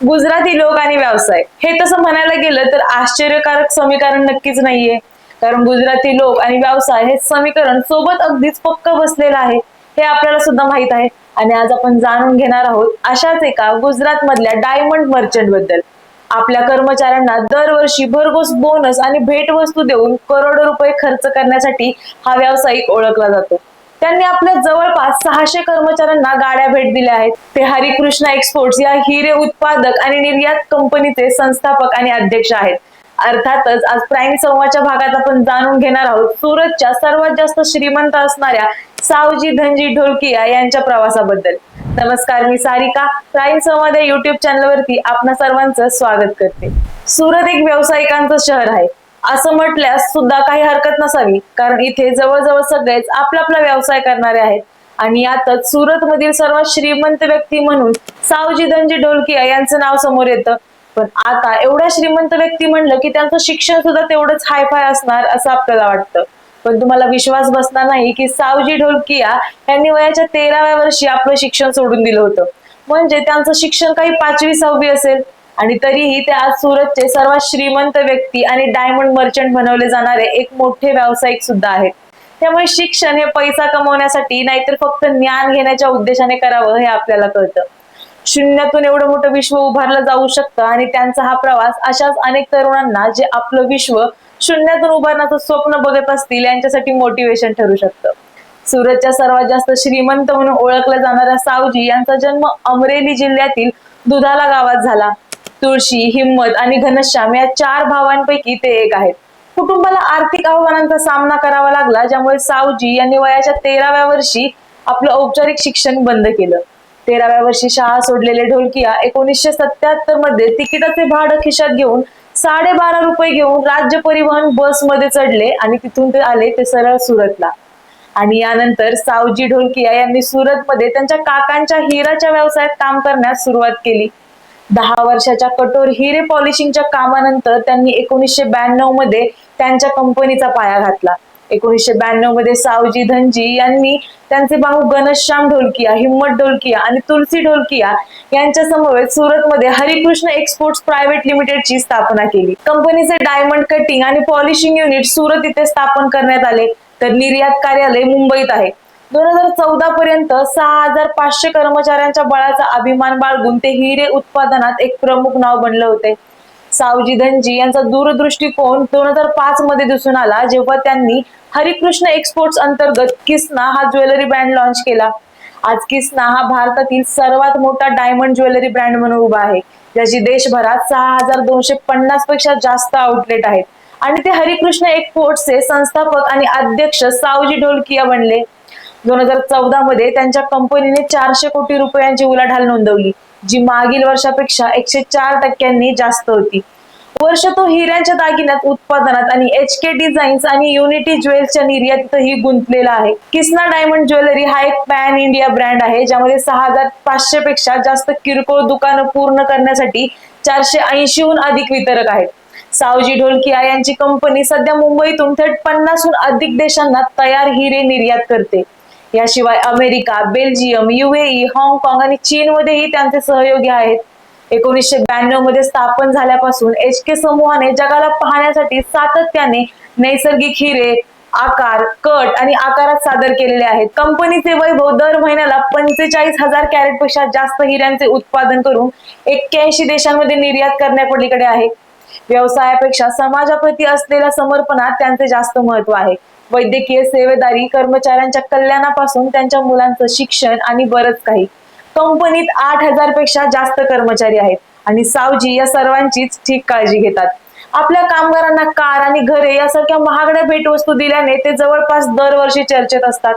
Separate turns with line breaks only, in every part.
गुजराती लोक आणि व्यवसाय. हे तसं म्हणायला गेलं तर आश्चर्यकारक समीकरण नक्कीच नाहीये. कारण गुजराती लोक आणि व्यवसाय हे समीकरण सोबत अगदीच पक्क बसलेलं आहे. हे आपल्याला सुद्धा माहीत आहे. आणि आज आपण जाणून घेणार आहोत अशाच एका गुजरात मधल्या डायमंड मर्चंटबद्दल. आपल्या कर्मचाऱ्यांना दरवर्षी भरघोस बोनस आणि भेटवस्तू देऊन करोडो रुपये खर्च करण्यासाठी हा व्यावसायिक ओळखला जातो. त्यांनी आपल्या जवळपास सहाशे कर्मचाऱ्यांना गाड्या भेट दिल्या आहेत. ते हरिकृष्णा एक्सपोर्ट्स या हिरे उत्पादक आणि निर्यात कंपनीचे संस्थापक आणि अध्यक्ष आहेत. अर्थातच आज प्राईम संवादच्या भागात आपण जाणून घेणार आहोत सुरतच्या सर्वात जास्त श्रीमंत असणाऱ्या सावजी धनजी ढोलकिया यांच्या प्रवासाबद्दल. नमस्कार मी सारिका. प्राईम संवाद या युट्यूब चॅनलवरती आपणा सर्वांचं स्वागत करते. सुरत एक व्यावसायिकांचं शहर आहे. असं म्हटल्यास सुद्धा काही हरकत नसावी. कारण इथे जवळजवळ सगळेच आपला आपला व्यवसाय करणारे आहेत. आणि यातच सुरत मधील सर्वात श्रीमंत व्यक्ती म्हणून सावजी धनजी ढोलकिया यांचं नाव समोर येतं. पण आता एवढ्या श्रीमंत व्यक्ती म्हणलं की त्यांचं शिक्षण सुद्धा तेवढंच हायफाय असणार असं आपल्याला वाटतं. पण तुम्हाला विश्वास बसणार नाही की सावजी ढोलकिया यांनी वयाच्या तेराव्या वर्षी आपलं शिक्षण सोडून दिलं होतं. म्हणजे त्यांचं शिक्षण काही पाचवी सहावी असेल. आणि तरीही ते आज सुरतचे सर्वात श्रीमंत व्यक्ती आणि डायमंड मर्चंट बनवले जाणारे एक मोठे व्यावसायिक सुद्धा आहेत. त्यामुळे शिक्षण हे पैसा कमवण्यासाठी नाहीतर फक्त ज्ञान घेण्याच्या उद्देशाने करावं हे आपल्याला कळतं. शून्यातून एवढं मोठं विश्व उभारलं जाऊ शकतं आणि त्यांचा हा प्रवास अशाच अनेक तरुणांना जे आपलं विश्व शून्यातून उभारण्याचं स्वप्न बघत असतील यांच्यासाठी मोटिवेशन ठरू शकतं. सुरतच्या सर्वात जास्त श्रीमंत म्हणून ओळखल्या जाणाऱ्या सावजी यांचा जन्म अमरेली जिल्ह्यातील दुधाला गावात झाला. तुळशी हिम्मत आणि घनश्याम या चार भावांपैकी ते एक आहेत. कुटुंबाला आर्थिक आव्हानांचा सामना करावा लागला ज्यामुळे सावजी यांनी वयाच्या तेराव्या वर्षी आपलं औपचारिक शिक्षण बंद केलं. तेराव्या वर्षी शाळा सोडलेले ढोलकिया एकोणीसशे सत्याहत्तरमध्ये तिकिटाचे भाडं खिशात घेऊन साडेबारा रुपये घेऊन राज्य परिवहन बसमध्ये चढले आणि तिथून ते आले ते सरळ सुरतला. आणि यानंतर सावजी ढोलकिया यांनी सुरतमध्ये त्यांच्या काकांच्या हिराच्या व्यवसायात काम करण्यास सुरुवात केली. दहा वर्षाच्या कठोर हिरे पॉलिशिंगच्या कामानंतर त्यांनी एकोणीसशे ब्याण्णवमध्ये त्यांच्या कंपनीचा पाया घातला. एकोणीसशे ब्याण्णवमध्ये सावजी धनजी यांनी त्यांचे भाऊ गणश्याम ढोलकिया हिम्मत ढोलकिया आणि तुलसी ढोलकिया यांच्या समवेत सुरतमध्ये हरिकृष्ण एक्सपोर्ट्स प्रायव्हेट लिमिटेडची स्थापना केली. कंपनीचे डायमंड कटिंग आणि पॉलिशिंग युनिट सुरत इथे स्थापन करण्यात आले. तर निर्यात कार्यालय मुंबईत आहे. दोन हजार चौदा पर्यंत सहा हजार पाचशे कर्मचाऱ्यांच्या बळाचा अभिमान बाळगून ते हिरे उत्पादनात एक प्रमुख नाव बनले होते. सावजी धनजी यांचा दूरदृष्टिकोन दोन हजार पाच मध्ये दिसून आला जेव्हा त्यांनी हरिकृष्ण एक्सपोर्ट्स अंतर्गत किसना हा ज्वेलरी ब्रँड लॉन्च केला. आज किसना हा भारतातील सर्वात मोठा डायमंड ज्वेलरी ब्रँड म्हणून उभा आहे ज्याची देशभरात सहा हजार दोनशे पन्नासपेक्षा जास्त आउटलेट आहेत. आणि ते हरिकृष्ण एक्सपोर्ट्सचे संस्थापक आणि अध्यक्ष सावजी ढोलकिया बनले. दोन हजार चौदा मध्ये त्यांच्या कंपनीने चारशे कोटी रुपयांची उलाढाल नोंदवली जी मागील वर्षापेक्षा एकशे चार टक्क्यांनी जास्त होती. वर्ष तो हिऱ्यांच्या दागिन्यात उत्पादनात आणि एच के डिझाईन्स आणि युनिटी ज्वेल्सच्या निर्यातीतही गुंतलेला आहे. किसना डायमंड ज्वेलरी हा एक पॅन इंडिया ब्रँड आहे ज्यामध्ये सहा हजार पाचशे पेक्षा जास्त किरकोळ दुकानं पूर्ण करण्यासाठी चारशे ऐंशीहून अधिक वितरक आहेत. सावजी ढोलकिया यांची कंपनी सध्या मुंबईतून थेट पन्नासहून अधिक देशांना तयार हिरे निर्यात करते. याशिवाय अमेरिका बेल्जियम युएई हाँगकाँग आणि चीनमध्येही त्यांचे सहयोगी आहेत. एकोणीसशे ब्याण्णवमध्ये स्थापन झाल्यापासून एच के समूहाने जगाला पाहण्यासाठी सातत्याने नैसर्गिक हिरे आकार कट आणि आकारात सादर केलेले आहेत. कंपनीचे वैभव दर महिन्याला पंचेचाळीस हजार कॅरेटपेक्षा जास्त हिऱ्यांचे उत्पादन करून एक्क्याऐंशी देशांमध्ये निर्यात करण्यापलीकडे आहे. व्यवसायापेक्षा समाजाप्रती असलेल्या समर्पणात त्यांचे जास्त महत्त्व आहे. वैद्यकीय सेवेदारी कर्मचाऱ्यांच्या कल्याणापासून त्यांच्या मुलांचं शिक्षण आणि बरंच काही. कंपनीत आठ हजारपेक्षा जास्त कर्मचारी आहेत आणि सावजी या सर्वांचीच ठीक काळजी घेतात. आपल्या कामगारांना कार आणि घरे यासारख्या महागड्या भेटवस्तू दिल्याने ते जवळपास दरवर्षी चर्चेत असतात.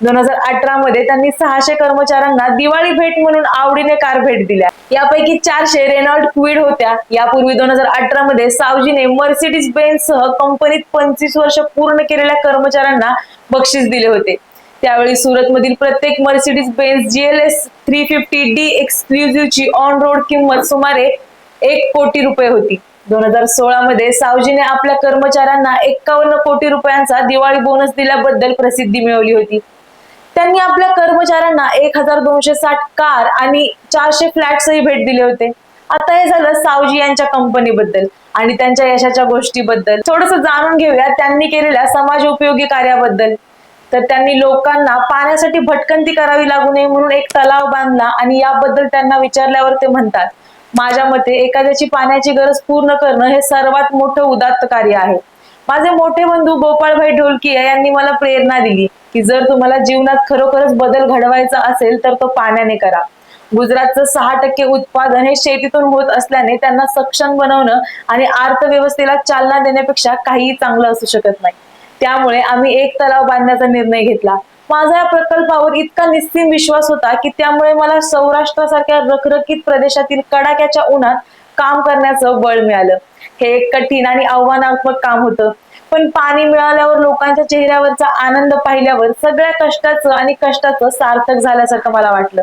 दोन हजार अठरा मध्ये त्यांनी सहाशे कर्मचाऱ्यांना दिवाळी भेट म्हणून आवडीने कार भेट दिल्या. यापैकी चारशे रेनॉल्ड क्विड होत्या. यापूर्वी दोन हजार अठरा मध्ये सावजीने मर्सिडीज बेन्झ सह कंपनीत पंचवीस वर्ष पूर्ण केलेल्या कर्मचाऱ्यांना बक्षीस दिले होते. त्यावेळी सुरतमधील प्रत्येक Mercedes Benz GLS three fifty D एक्सक्लुझिव्हची on road किंमत सुमारे एक कोटी रुपये होती. दोन हजार सोळा मध्ये सावजीने आपल्या कर्मचाऱ्यांना एक्कावन्न कोटी रुपयांचा दिवाळी बोनस दिल्याबद्दल प्रसिद्धी मिळवली होती. त्यांनी आपल्या कर्मचाऱ्यांना एक हजार दोनशे साठ कार आणि चारशे फ्लॅट्सही भेट दिले होते. आता हे झालं सावजी यांच्या कंपनीबद्दल आणि त्यांच्या यशाच्या गोष्टीबद्दल. थोडस जाणून घेऊया त्यांनी केलेल्या समाज उपयोगी कार्याबद्दल. तर त्यांनी लोकांना पाण्यासाठी भटकंती करावी लागू नये म्हणून एक तलाव बांधला आणि याबद्दल त्यांना विचारल्यावर ते म्हणतात माझ्या मते एखाद्याची पाण्याची गरज पूर्ण करणं हे सर्वात मोठं उदात्त कार्य आहे. माझे मोठे बंधू गोपाळभाई ढोलकिया यांनी मला प्रेरणा दिली की जर तुम्हाला जीवनात खरोखरच बदल घडवायचा असेल तर तो पाण्याने करा. गुजरातचं सहा टक्के उत्पादन हे शेतीतून होत असल्याने त्यांना सक्षम बनवणं आणि अर्थव्यवस्थेला चालना देण्यापेक्षा काहीही चांगलं असू शकत नाही. त्यामुळे आम्ही एक तलाव बांधण्याचा निर्णय घेतला. माझा या प्रकल्पावर इतका निस्सीम विश्वास होता की त्यामुळे मला सौराष्ट्रासारख्या रखरखीत प्रदेशातील कडाक्याच्या उन्हात काम करण्याचं बळ मिळालं. हे एक कठीण आणि आव्हानात्मक काम होतं. पण पाणी मिळाल्यावर लोकांच्या चेहऱ्यावरचा आनंद पाहिल्यावर सगळ्या कष्टाचं आणि कष्टाचं सार्थक झाल्यासारखं मला वाटलं.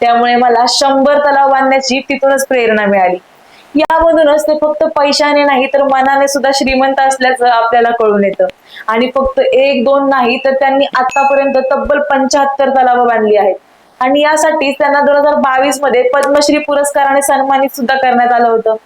त्यामुळे मला शंभर तलाव बांधण्याची तिथूनच प्रेरणा मिळाली. यामधूनच ते फक्त पैशाने नाही तर मनाने सुद्धा श्रीमंत असल्याचं आपल्याला कळून येतं. आणि फक्त एक दोन नाही तर त्यांनी आतापर्यंत तब्बल पंच्याहत्तर तलाव बांधली आहेत. आणि यासाठीच त्यांना दोन हजार बावीसमध्ये पद्मश्री पुरस्काराने सन्मानित सुद्धा करण्यात आलं होतं.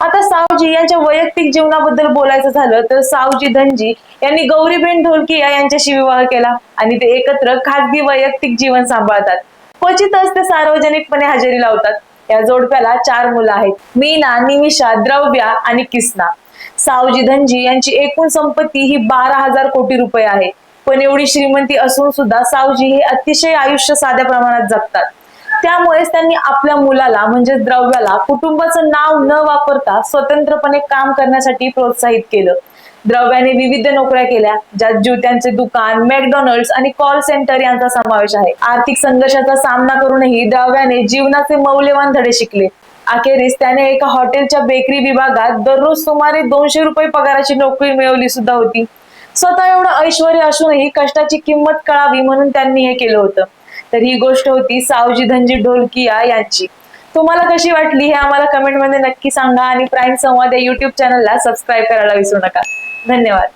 आता सावजी यांच्या वैयक्तिक जीवनाबद्दल बोलायचं झालं तर सावजी धनजी यांनी गौरीबेन ढोलकिया यांच्याशी विवाह केला आणि ते एकत्र खाजगी वैयक्तिक जीवन सांभाळतात. क्वचितच ते सार्वजनिकपणे हजेरी लावतात. या जोडप्याला चार मुलं आहेत. मीना निमिषा द्रव्या आणि किसना. सावजी धनजी यांची एकूण संपत्ती ही बारा हजार कोटी रुपये आहे. पण एवढी श्रीमंती असून सुद्धा सावजी हे अतिशय आयुष्य साध्या प्रमाणात जगतात. त्यामुळेच त्यांनी आपल्या मुलाला म्हणजे द्रव्याला कुटुंबाचं नाव न वापरता स्वतंत्रपणे काम करण्यासाठी प्रोत्साहित केलं. द्रव्याने विविध नोकऱ्या केल्या ज्यात ज्युत्यांचे दुकान मॅकडॉनल्ड्स आणि कॉल सेंटर यांचा समावेश आहे. आर्थिक संघर्षाचा सामना करूनही द्रव्याने जीवनाचे मौल्यवान धडे शिकले. अखेरीस त्याने एका हॉटेलच्या बेकरी विभागात दररोज सुमारे दोनशे रुपये पगाराची नोकरी मिळवली सुद्धा होती. स्वतः एवढं ऐश्वर असूनही कष्टाची किंमत कळावी म्हणून त्यांनी हे केलं होतं. तर ही गोष्ट होती सावजी धनजी ढोलकिया यांची. तुम्हाला कशी वाटली हे आम्हाला कमेंटमध्ये नक्की सांगा आणि प्राईम संवाद या युट्यूब चॅनलला सबस्क्राईब करायला विसरू नका. धन्यवाद.